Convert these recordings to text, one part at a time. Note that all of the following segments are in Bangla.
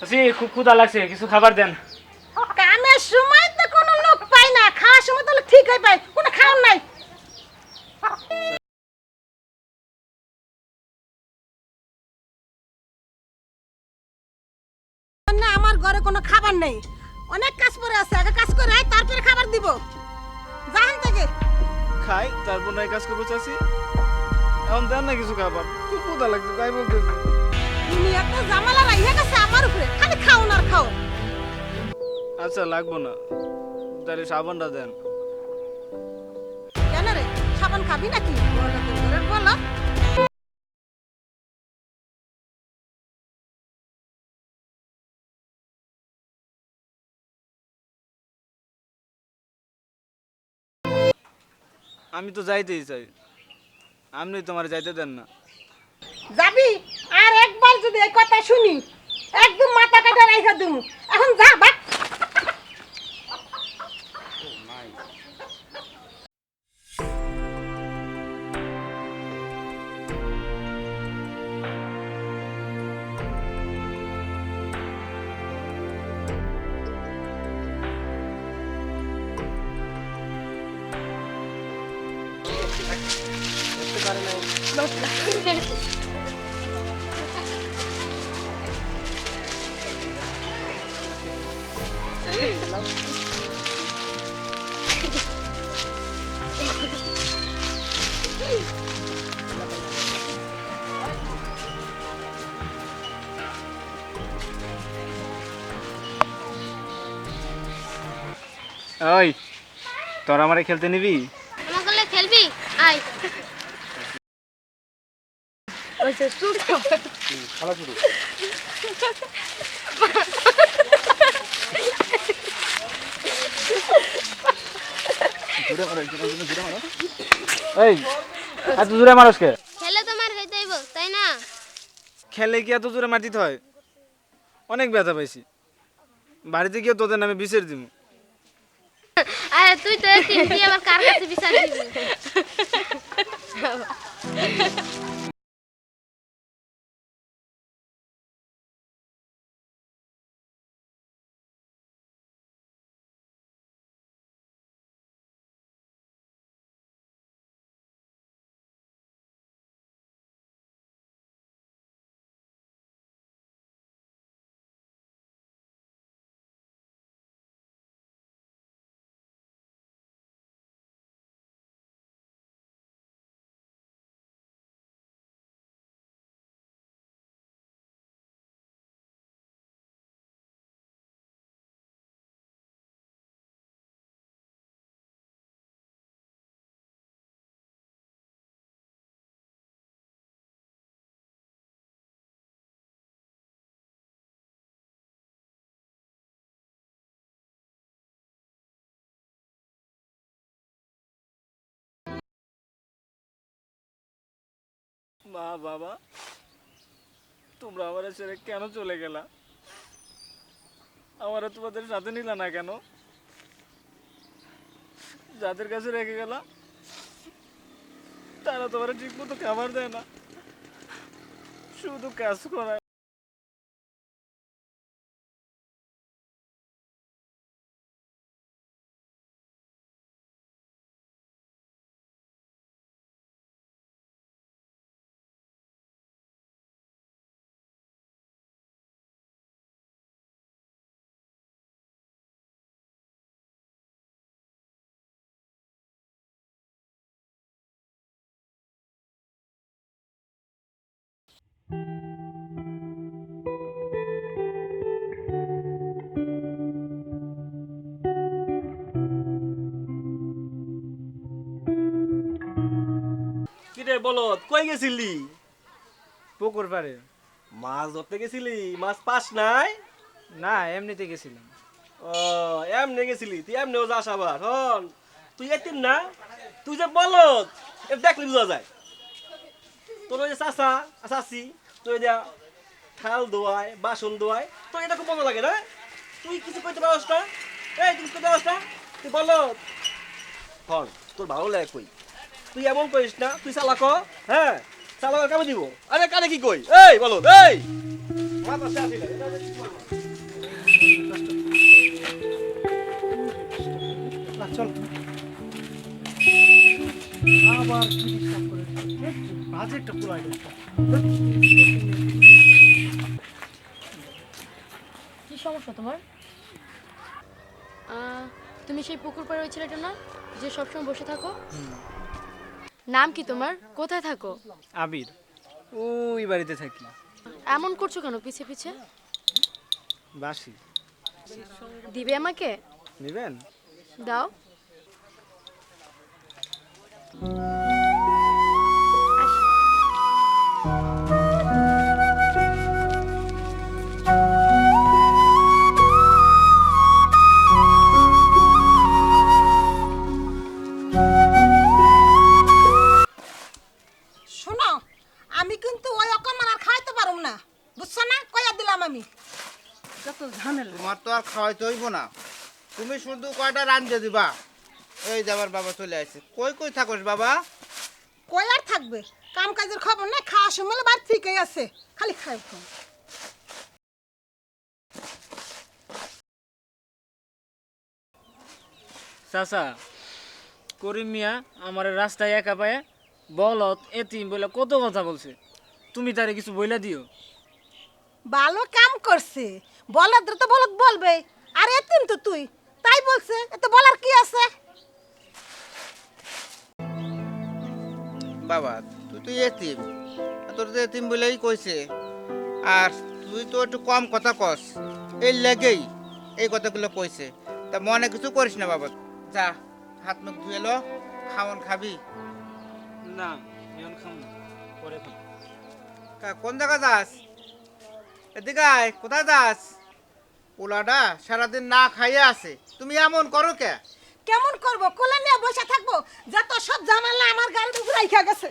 চাচি খুব ক্ষুধা লাগছে কিছু খাবার দেন। কামের সময় তো কোনো লোক পাই না খাওয়ার সময় তো লোক ঠিক হয়ে পায় কোনো খাওয়ার নাই। আমার ঘরে কোনো খাবার নেই। অনেক কাজ পড়ে আছে আগে কাজ করে আয় তারপরে খাবার দিব। জাহান থেকে। খাই তারপর নাই কাজ করব চাষি এখন দেন না কিছু খাবার খুব ক্ষুধা লাগছে তাই বলতেছি। তুমি জামালা রাইয়া গেছে আমার উপরে খালি খাও না খাও। আচ্ছা লাগবো না। তাহলে সাবানটা দেন। কেন রে? সাবান খাবি নাকি? বলো আমি তো যাইতেই চাই। আপনি তোমার যাইতে দেন না। যাবি? আর একবার যদি এই কথা শুনি একদম মাথা কাটা রাইখা দিমু। এখন যা বাট ওই তোর আমারে খেলতে নিবি? আমার গলে খেলবি? আয়। এই এত জোরে মানুষকে খেলে তোমার খাইতে হইব তাই না? খেলে কি এত জোরে মার দিতে হয়? অনেক ব্যথা পাইছি। বাড়িতে গিয়ে তোদের নামে দিব আরে তুই তো তুই আবার কার কাছে বিচার মা, বাবা, তোমরা আমার ছেড়ে কেন চলে গেলা? আমার তোমাদের সাথে নিলা না কেন? যাদের কাছে রেখে গেলা, তারা তোমার ঠিক মতো খাবার দেয় না। শুধু কাজ করায়। কিরে বলো কই গেছিলি? পুকুর মাছ ধরতে গেছিলি? মাছ পাস নাই? না এমনিতে গেছিলাম। ও এমনি গেছিলি? তুই এমনিও যাস আবার হন। তুই এতিম না তুই যে বলত দেখলি বোঝা যায়। তোর ওই যে চাচা চাচি তুই এটা থাল ধোয়ায় বাসন ধোয়ায় তো এটা খুব মজা লাগে না? তুই কিছু করতে পারস না? এই তুই কিছু করতে পারস না? তুই বলত হন তোর ভালো লাগে কই? তুই এমন করিস না তুই চালাক হ, হ্যাঁ? চালাক কামে দিব। আরে কানে কি কই? এই বলো। এই! মাথা সে আসিলে? চল আবার কি ডিস্টার্ব করে বাজে একটা পুরো আইডিয়া কি সমস্যা তোমার? আহ, তুমি সেই পুকুর পাড়ে ওই ছেলেটা না যে সবসময় বসে থাকো? নাম কি তোমার? কোথায় থাকো? আবির। ওই বাড়িতে থাকি। এমন করছ কেন পিছে পিছে? বাসি। দিবে আমাকে? নেবেন? দাও। বুঝছ না কয়া দিলাম আমি। যত ঝামেলা। তোমার তো আর খাওয়াইতে হইব না। তুমি শুধু কয়টা রান্ধে দিবা? এই যাবার বাবা চলে আসছে। কই কই থাকোস বাবা? কই আর থাকবে? কাম কাজের খবর না খাওয়ার সময় বাড়ি ঠিকই আছে। খালি খাই খাও। চাচা করিম মিয়া আমার রাস্তায় একা পায়ে বলত এতিম বলে কত কথা বলছে। তুমি তারে কিছু বইলা দিও। ভালো কাম করছে। বলার তো বলত বলবে। আর এতিম তো তুই। তাই বলছে এত বলার কি আছে? বাবা তুই তো এতিম। তোর তো এতিম বলেই কইছে। আর তুই তো একটু কম কথা কস। এই লেগেই এই কথাগুলো কইছে। তা মনে কিছু করিস না বাবা। যা হাত মুখ ধুয়ে লো খাওয়ান খাবি। না এখন খাম পরে কা কোন জায়গা যাস? এদিকে কোথায় যাস? পোলাটা সারাদিন না খাইয়ে আছে। তুমি এমন করো কে? কেমন করব? কোলে নিয়ে বসে থাকব, যত সব জামালা আমার উপর রাইখা গেছে।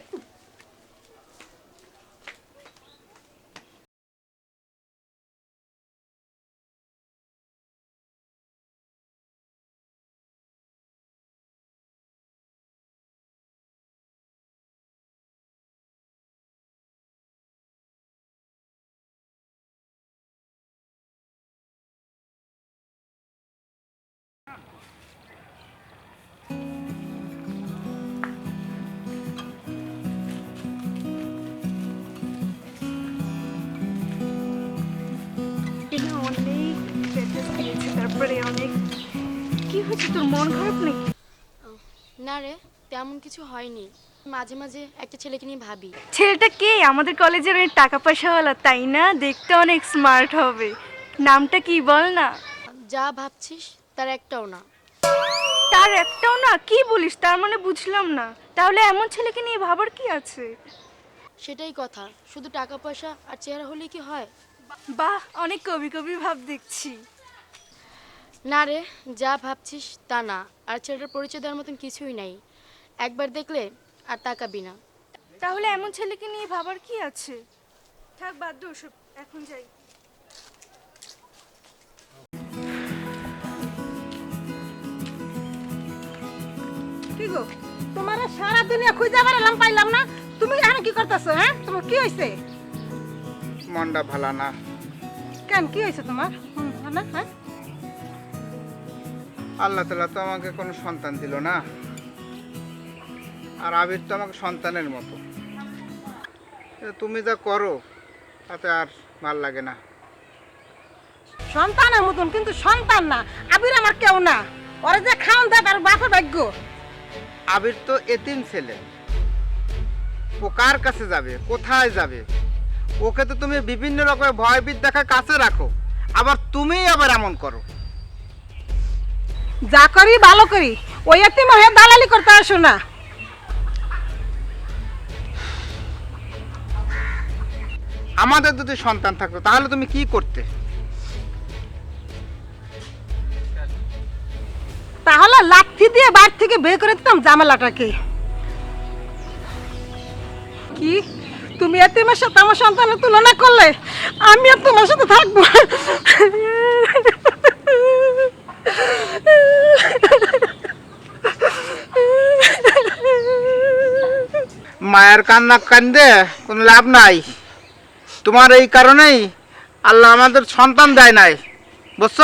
অনেক। কি হয়েছে? তোর মন খারাপ নাকি? না রে তেমন কিছু হয়নি। মাঝে মাঝে একটা ছেলেকে নিয়ে ভাবি। ছেলেটা কে? আমাদের কলেজের টাকা পয়সাওয়ালা তাই না? দেখতে অনেক স্মার্ট হবে। নামটা কি বল না? যা ভাবছিস তার একটাও না। তার একটাও না? কি বলিস? তার মানে বুঝলাম না। তাহলে এমন ছেলেকে নিয়ে ভাবার কি আছে? সেটাই কথা। শুধু টাকা পয়সা আর চেহারা হলেই কি হয়? বাহ অনেক কবি কবি ভাব দেখছি। না রে যা ভাবছিস তা না। আর ছেলেটার পরিচয় দেওয়ার মতন কিছুই নাই। একবার দেখলে আর তাকাবি না। তাহলে এমন ছেলেকে নিয়ে ভাবার কি আছে? থাক বাদ দে ওসব এখন যাই। কি গো তোমার সারা দুনিয়া খুঁজে বেড়ালাম পাইলাম না। তুমি এখানে কি করতেছো হ্যাঁ? তোমার কি হয়েছে মনটা ভালো না। কেন কি হয়েছে তোমার? না হ্যাঁ? আল্লাহ তালা তো আমাকে কোনো সন্তান দিল না। আর আবির তো আমাকে সন্তানের মতো। তুমি যা করো তাতে আর ভালো লাগে না। সন্তানের মতন কিন্তু সন্তান না আবির আমার কেউ না। ওরা যে খাওন দেয় তার বাপের ভাগ্য। আবির তো এতিম ছেলে। ও কার কাছে যাবে? কোথায় যাবে? ওকে তো তুমি বিভিন্ন রকমের ভয়বিদ দেখা কাছে রাখো। আবার তুমিই আবার এমন করো। যা করি ভালো করি। ওই এতিম হয়ে দালালি করতে আসো না। আমাদের যদি সন্তান থাকতো তাহলে তুমি কি করতে? তাহলে লাঠি দিয়ে বাড়ি থেকে বের করে দিতাম জামেলাটাকে। কি? তুমি এতিমের সাথে আমার সন্তানের তুলনা করলে আমি আর তোমার সাথে থাকব। মায়ের কান্না কান্দে কোনো লাভ নাই। তোমার এই কারণেই আল্লাহ আমাদের সন্তান দেয় নাই। বুঝছ?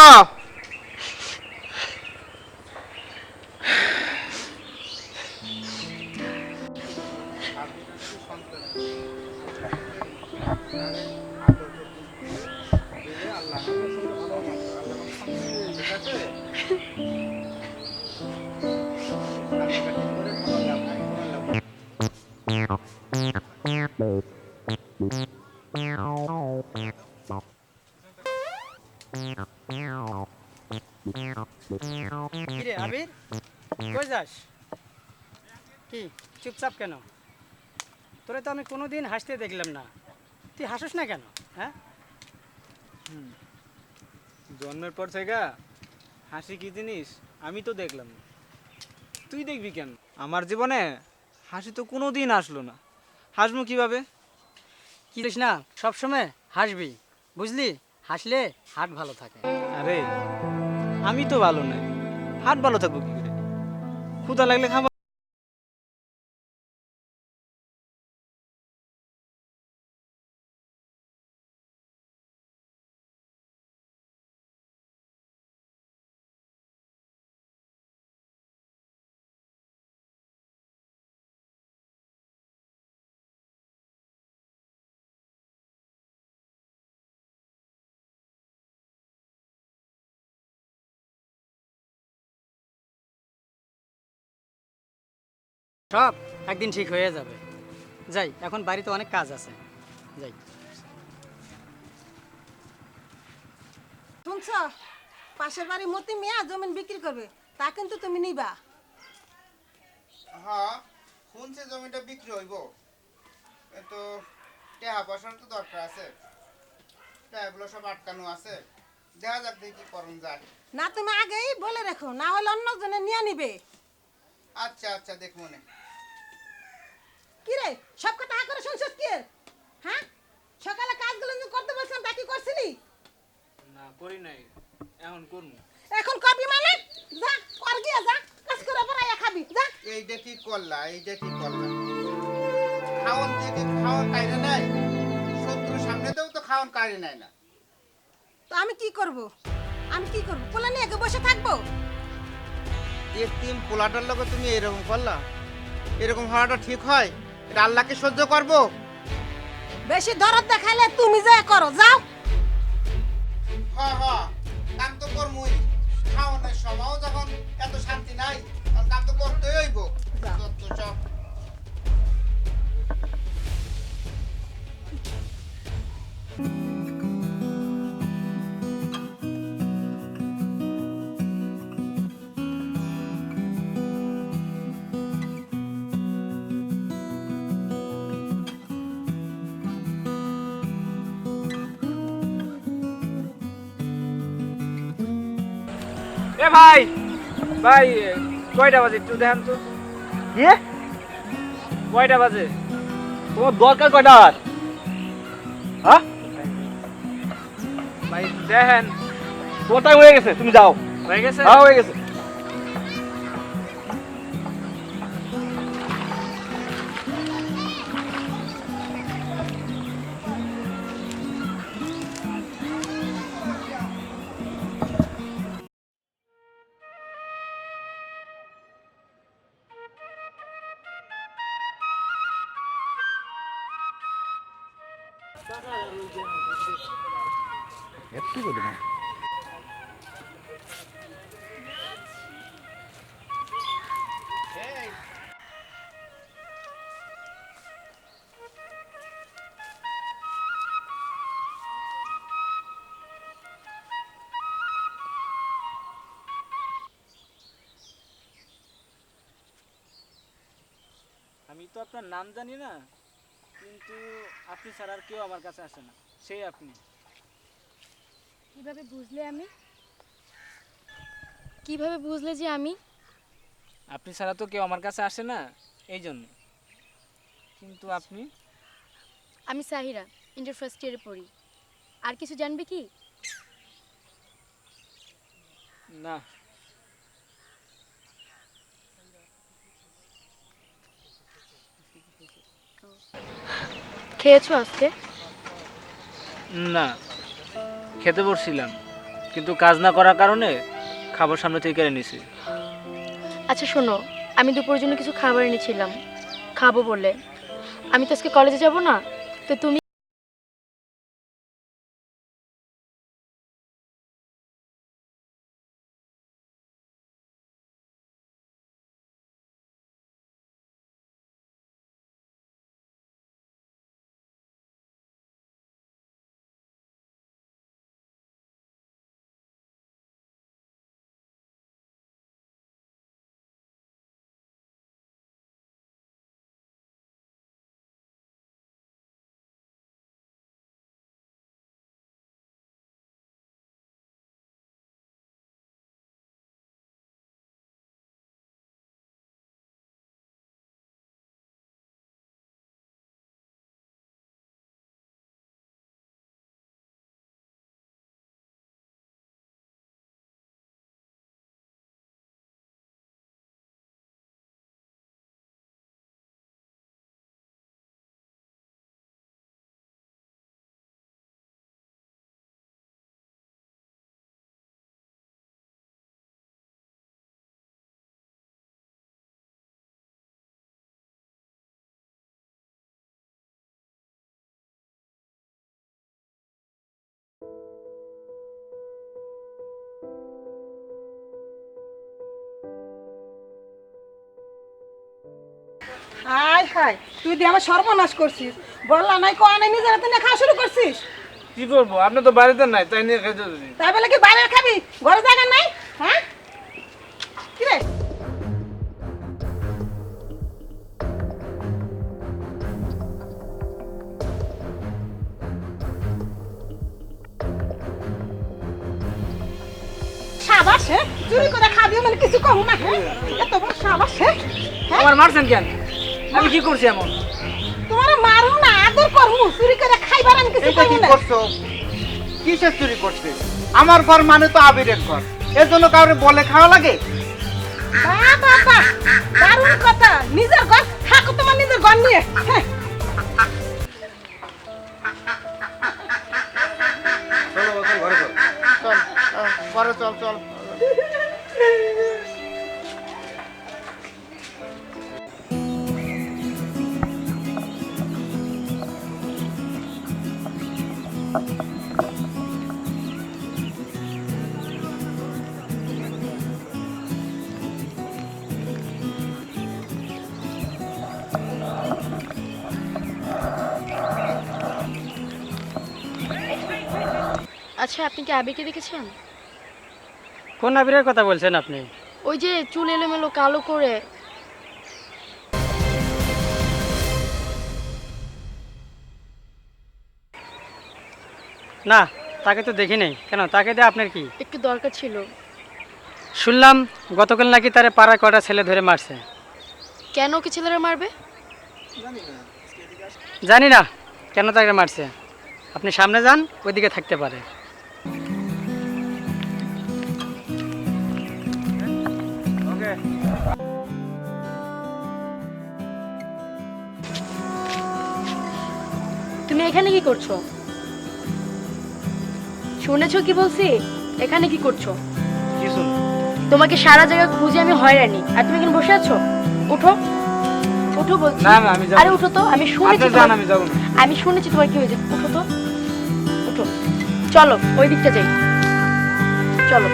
কি, চুপচাপ কেন? তোরে তো আমি কোনোদিন হাসতে দেখলাম না। তুই হাসিস না কেন? হ্যাঁ? জন্মের পর থেকে হাসি কি জিনিস? আমি তো দেখলাম তুই দেখবি কেন? আমার জীবনে হাসি তো কোনো দিন আসলো না। হাসবো কীভাবে? কি করিস না সবসময় হাসবি বুঝলি? হাসলে হাট ভালো থাকে। আরে আমি তো ভালো নাই। হাট ভালো থাকব কি করে? ক্ষুদা লাগলে খাব। সব একদিন ঠিক হয়ে যাবে। যাই এখন বাড়িতে অনেক কাজ আছে। যাই। শুনছ? পাশের বাড়ি মতি মিয়া জমিন বিক্রি করবে তা কিন্তু তুমি নিবা। হ্যাঁ শুনছে জমিটা বিক্রি হইব। তো টাকা পয়সার তো দরকার আছে। টাকাগুলো সব আটকানো আছে। দেখা যাক দেখি করণ যায়। না তুমি আগেই বলে রেখো না হলে অন্য জনে নিয়ে নিবে। আচ্ছা আচ্ছা দেখ মনে কি রে সব কথা হা করে শুনছিস কি? হ্যাঁ? সকালে কাজগুলো করতে বলছিলাম তা কি করছিলি? না করি নাই। এখন করব। এখন করবি মানে? যা কর গিয়া যা কাজ করে পড়াইয়া খাবি যা। এইটা কি করলা এইটা কি করলা? খাওয়ান থেকে খাওয়ান কাইরে নাই? শত্রুর সামনেতেও তো খাওয়ান কাইরে নাই না। তো আমি কি করব? আমি কি করব? পোলা নিয়ে একে বসে থাকব? এতিম পোলাটার লোকে তুমি এরকম করলা। এরকম হওয়াটা ঠিক হয়? এটা আল্লাহকে সহ্য করব? বেশি দরদ দেখাইলে তুমি যা করো যাও। হ হ কাম তো করমুই। খাওয়ানোর সময়ও যখন এত শান্তি নাই তখন কাম তো করতেই হইব। যত সব এ ভাই ভাই কয়টা বাজে একটু দেখেন তো। কি? কয়টা বাজে? তোমার দরকার কয়টা হ্যাঁ? ভাই দেখেন। তোমার টাইম হয়ে গেছে তুমি যাও। হয়ে গেছে? হ্যাঁ হয়ে গেছে। আমি তো আপনার নাম জানি না কিন্তু আপনি ছাড়া আর কেউ আমার কাছে আসে না। সেই আপনি। কীভাবে বুঝলে আমি? কীভাবে বুঝলে যে আমি? আপনি ছাড়া তো কেউ আমার কাছে আসে না এই জন্য। কিন্তু আপনি? আমি সাহিরা ইন্টার ফার্স্ট ইয়ারে পড়ি। আর কিছু জানবে কি? না খেয়েছো আজকে? না খেতে বসছিলাম কিন্তু কাজ না করার কারণে খাবার সামনে থেকে কেড়ে নিছি আচ্ছা শোনো আমি দুপুরের জন্য কিছু খাবার এনেছিলাম। খাব বলে। আমি তো আজকে কলেজে যাব না তো তুমি হাই হাই তুই দিয়ে আমার সর্বনাশ করছিস। বললা নাই কোয়া নাই নিজের হাতে নিয়ে খাওয়া শুরু করছিস? কি করব? আপনি তো বাড়িতে নাই তাই নিয়ে খেতে দিদি তাই বলে কি বাইরে খাবি? ঘরে জায়গা নাই? হ্যাঁ? কি রে? সাবাস হে? চুরি করে খাবি মানে কিছু কম না হ্যাঁ এত বড় সাবাস হ্যাঁ আমার মারছেন কেন? আমি কি করছি এমন? তোমার মারুম না আদর করমু চুরি করে খাইবার আমি কিছু এটা কি না। করছ? কিসের চুরি করছে? আমার ঘর মানে তো আবিরের ঘর। এর জন্য কাউরে বলে খাওয়া লাগে? বাহ বাহ বাহ দারুণ কথা। নিজের ঘর থাকো তোমার নিজের ঘর নিয়ে। হ্যাঁ। চল আহ, ঘরে চল চল। আচ্ছা আপনি কি আবিকে দেখেছেন? কোন আবিরের কথা বলছেন আপনি? ওই যে চুল এলোমেলো কালো করে না তাকে তো দেখি নাই। কেন তাকে দিয়ে আপনার কি? একটু দরকার ছিল। শুনলাম গতকাল নাকি তারে পাড়া কটা ছেলে ধরে মারছে। কেন কি ছেলেরা মারবে? জানি না কেন তাকে মারছে। আপনি সামনে যান ওইদিকে থাকতে পারে। তুমি এখানে কি করছ? শুনেছো কি বলছি? এখানে কি করছ? কি শুন তোমাকে সারা জায়গা খুঁজে আমি হয়রানি। আর তুমি এখানে বসে আছো? উঠো। উঠো বলছি। না, না, আমি যাব আরে না। উঠো তো আমি শুনেছি আপনি যান তোমার- আমি যাব না। আমি শুনেছি তোমার কি হয়েছে। উঠো তো। উঠো। চলো ওই দিকটা যাই। চলো।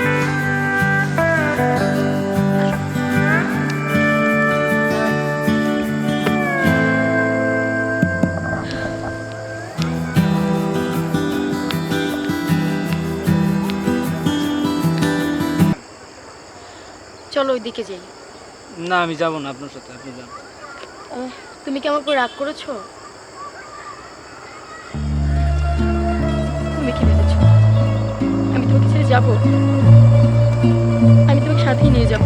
চলো ওই দিকে যাই। না আমি যাব না আপনার সাথে আপনি যান। তুমি কি আমার উপর রাগ করেছ? তুমি কি ভেবেছো? আমি তোমাকে ছেড়ে যাব? আমি তোমাকে সাথেই নিয়ে যাব।